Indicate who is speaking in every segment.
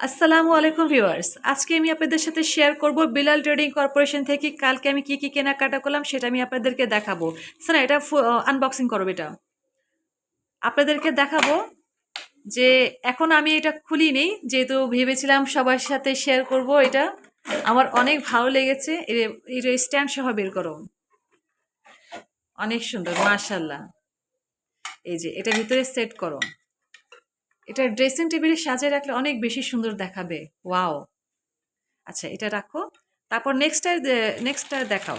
Speaker 1: আসসালামু আলাইকুম ভিউয়ার্স। আজকে আমি আপনাদের সাথে শেয়ার করব বিলাল ট্রেডিং কর্পোরেশন থেকে কালকে আমি কি কি কেনাকাটা করলাম সেটা আমি আপনাদেরকে দেখাবো। স্যার এটা আনবক্সিং করব এটা। আপনাদেরকে দেখাবো যে এখন আমি এটা খুলি নেই যেহেতু ভেবেছিলাম সবার সাথে শেয়ার করব এটা। আমার অনেক ভালো লেগেছে। এটা স্ট্যান্ড সহ বের করো। অনেক সুন্দর মার্শাল্লাহ এই যে, এটা ভিতরে সেট করো। এটা ড্রেসিং টেবিলে সাজিয়ে রাখলে অনেক বেশি সুন্দর দেখাবে। ওয়াও। আচ্ছা এটা রাখো। তারপর নেক্সটটা নেক্সটটা দেখাও।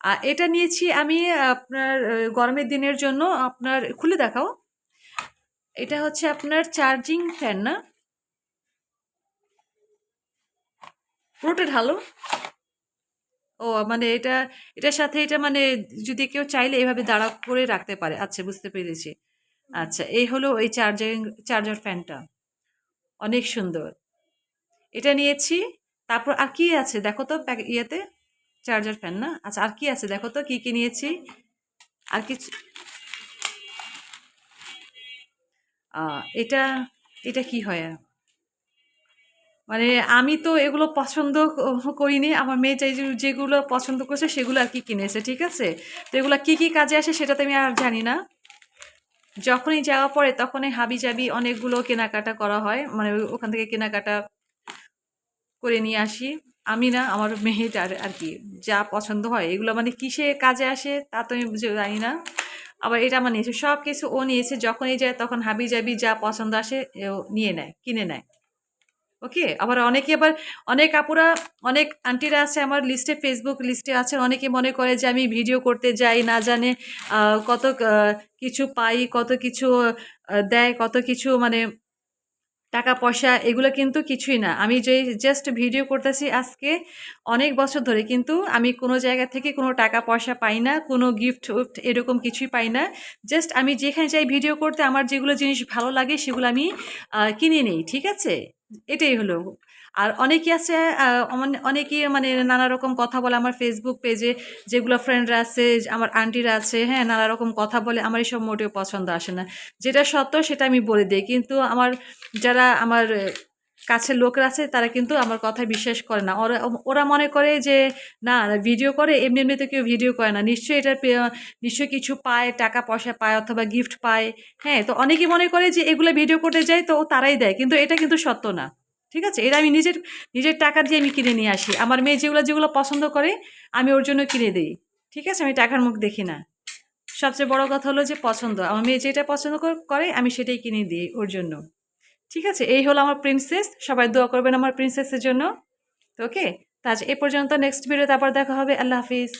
Speaker 1: আর এটা নিয়েছি আমি আপনার গরমের দিনের জন্য আপনার, খুলে দেখাও। এটা হচ্ছে আপনার চার্জিং ফ্যান না? পুরোটা ঢালো। ও মানে এটা, এটার সাথে এটা মানে যদি কেউ চাইলে এভাবে দাঁড়া করে রাখতে পারে। আচ্ছা বুঝতে পেরেছি। আচ্ছা এই হলো ওই চার্জিং, চার্জার ফ্যানটা। অনেক সুন্দর। এটা নিয়েছি, তারপর আর কি আছে দেখো তো ইয়েতে? চার্জার ফ্যান না? আচ্ছা আর কি আছে দেখো তো, কি কি নিয়েছি? আর কিছু এটা এটা কি হয়? মানে আমি তো এগুলো পছন্দ করিনি, আমার মেয়ে চাই যেগুলো পছন্দ করেছে সেগুলো আর কি কিনেছে, ঠিক আছে? তো এগুলো কি কি কাজে আসে সেটা তো আমি আর জানি না। যখনই যাওয়া পড়ে তখনই হাবি জাবি অনেকগুলো কেনাকাটা করা হয়। মানে ওখান থেকে কেনাকাটা করে নিয়ে আসি। আমি না, আমার মেয়েটার আর কি যা পছন্দ হয়, এগুলো মানে কিসে কাজে আসে তা তো আমি জানি না। আবার এটা আমার নিয়েছে সব কিছু ও নিয়েছে, যখনই যায় তখন হাবি জাবি যা পছন্দ আসে নিয়ে নেয়, কিনে নেয়। ওকে? আবার অনেকে আবার, অনেক আপুরা, অনেক আন্টিরা আছে আমার লিস্টে ফেসবুক লিস্টে আছে, অনেকে মনে করে যে আমি ভিডিও করতে যাই, না জানে কত কিছু পাই, কত কিছু দেয়, কত কিছু মানে টাকা, পয়সা, এগুলো কিন্তু কিছুই না। আমি যে জাস্ট ভিডিও করতেছি আজকে, অনেক বছর ধরে, কিন্তু আমি কোনো জায়গা থেকে কোনো টাকা, পয়সা পাই না, কোনো গিফট উফট এরকম কিছুই পাই না। জাস্ট আমি যেখানে যাই ভিডিও করতে, আমার যেগুলো জিনিস ভালো লাগে, সেগুলো আমি কিনে নিই, ঠিক আছে? এটাই হলো। আর অনেকে আছে অনেকে মানে নানা রকম কথা বলে আমার ফেসবুক পেজে যেগুলো ফ্রেন্ডরা আছে, আমার আন্টিরা আছে হ্যাঁ নানা রকম কথা বলে, আমার এসব মোটেও পছন্দ আসে না। যেটা সত্য, সেটা আমি বলে দিই। কিন্তু আমার যারা আমার কাছের লোকরা আছে, তারা কিন্তু আমার কথা বিশ্বাস করে না। ওরা ওরা মনে করে যে, না ভিডিও করে, এমনি এমনি তো কেউ ভিডিও করে না। নিশ্চয়ই এটা নিশ্চয়ই কিছু পায়, টাকা পয়সা পায় অথবা গিফট পায়। হ্যাঁ তো অনেকে মনে করে যে, এগুলো ভিডিও করতে যায় তো তারাই দেয়, কিন্তু এটা কিন্তু সত্য না। ঠিক আছে? এটা আমি নিজের নিজের টাকা দিয়ে আমি কিনে নিয়ে আসি। আমার মেয়ে যেগুলো যেগুলো পছন্দ করে, আমি ওর জন্য কিনে দিই। ঠিক আছে? আমি টাকার মুখ দেখি না। সবচেয়ে বড় কথা হলো যে, পছন্দ। আমার মেয়ে যেটা পছন্দ করে, আমি সেটাই কিনে দিই ওর জন্য। ঠিক আছে? এই হলো আমার প্রিন্সেস সবাই দোয়া করবেন আমার প্রিন্সেসের জন্য। তো ওকে তা এ পর্যন্ত। নেক্সট ভিডিওতে আবার দেখা হবে। আল্লাহ হাফিজ।